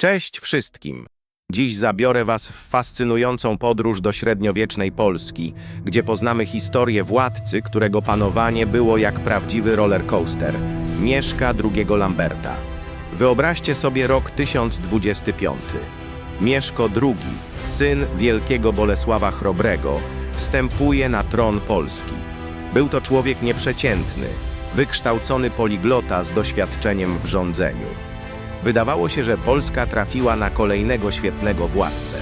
Cześć wszystkim! Dziś zabiorę Was w fascynującą podróż do średniowiecznej Polski, gdzie poznamy historię władcy, którego panowanie było jak prawdziwy roller coaster Mieszka II Lamberta. Wyobraźcie sobie rok 1025. Mieszko II, syn wielkiego Bolesława Chrobrego, wstępuje na tron Polski. Był to człowiek nieprzeciętny, wykształcony poliglota z doświadczeniem w rządzeniu. Wydawało się, że Polska trafiła na kolejnego świetnego władcę.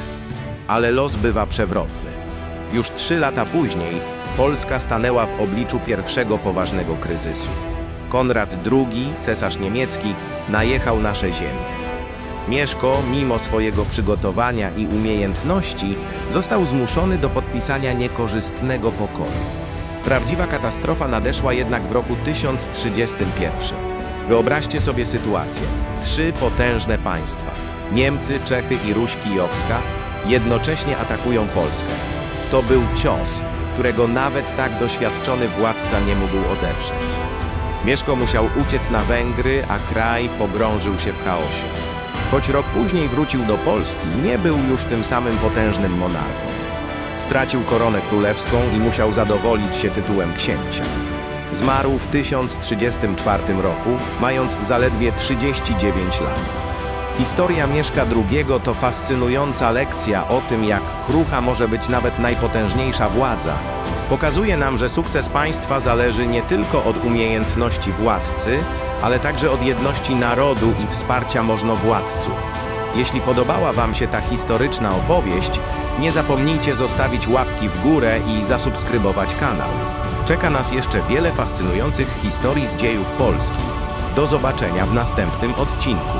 Ale los bywa przewrotny. Już trzy lata później Polska stanęła w obliczu pierwszego poważnego kryzysu. Konrad II, cesarz niemiecki, najechał nasze ziemie. Mieszko, mimo swojego przygotowania i umiejętności, został zmuszony do podpisania niekorzystnego pokoju. Prawdziwa katastrofa nadeszła jednak w roku 1031. Wyobraźcie sobie sytuację. Trzy potężne państwa Niemcy, Czechy i Ruś Kijowska jednocześnie atakują Polskę. To był cios, którego nawet tak doświadczony władca nie mógł odeprzeć. Mieszko musiał uciec na Węgry, a kraj pogrążył się w chaosie. Choć rok później wrócił do Polski, nie był już tym samym potężnym monarchą. Stracił koronę królewską i musiał zadowolić się tytułem księcia. Zmarł w 1034 roku, mając zaledwie 39 lat. Historia Mieszka II to fascynująca lekcja o tym, jak krucha może być nawet najpotężniejsza władza. Pokazuje nam, że sukces państwa zależy nie tylko od umiejętności władcy, ale także od jedności narodu i wsparcia możnowładców. Jeśli podobała Wam się ta historyczna opowieść, nie zapomnijcie zostawić łapki w górę i zasubskrybować kanał. Czeka nas jeszcze wiele fascynujących historii z dziejów Polski. Do zobaczenia w następnym odcinku.